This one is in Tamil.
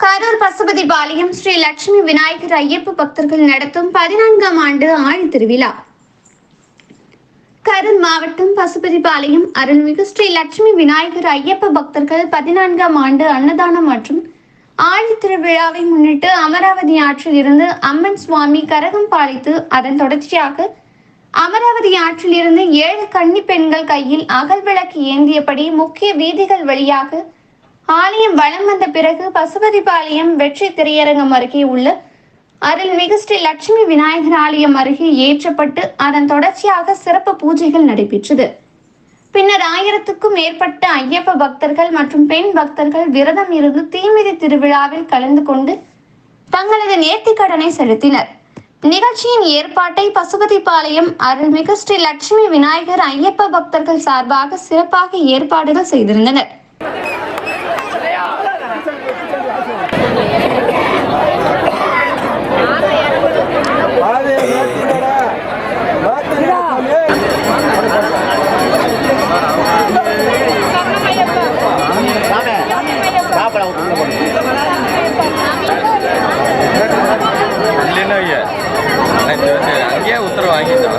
கரூர் பசுபதிபாளையம் ஸ்ரீ லட்சுமி விநாயகர் ஐயப்ப பக்தர்கள் நடத்தும் பதினான்காம் ஆண்டு ஆழ் திருவிழா. கரூர் மாவட்டம் பசுபதிபாளையம் அருள்மிகு ஸ்ரீ லட்சுமி விநாயகர் ஐயப்ப பக்தர்கள் பதினான்காம் ஆண்டு அன்னதானம் மற்றும் ஆழி திருவிழாவை முன்னிட்டு அமராவதி ஆற்றில் இருந்து அம்மன் சுவாமி கரகம் பாலித்து அதன் தொடர்ச்சியாக அமராவதி ஆற்றில் இருந்து ஏழு கன்னி பெண்கள் கையில் அகல் விளக்கு ஏந்தியபடி முக்கிய வீதிகள் வழியாக ஆலயம் வலம் வந்த பிறகு பசுபதிபாளையம் வெற்றி திரையரங்கம் அருகே உள்ள அருள்மிகு ஸ்ரீ லட்சுமி விநாயகர் ஆலயம் அருகே ஏற்றப்பட்டு அதன் தொடர்ச்சியாக சிறப்பு பூஜைகள் நடைபெற்றது. பின்னர் ஆயிரத்துக்கும் மேற்பட்ட ஐயப்ப பக்தர்கள் மற்றும் பெண் பக்தர்கள் விரதம் இருந்து தீமிதி திருவிழாவில் கலந்து கொண்டு தங்களது நேர்த்திக் கடனை செலுத்தினர். நிகழ்ச்சியின் ஏற்பாட்டை பசுபதிபாளையம் அருள்மிகு ஸ்ரீ லட்சுமி விநாயகர் ஐயப்ப பக்தர்கள் சார்பாக சிறப்பாக ஏற்பாடுகள் செய்திருந்தனர். இல்லைன்னா ஐயா. நான் அங்கேயே உத்தரவு வாங்கிட்டோம்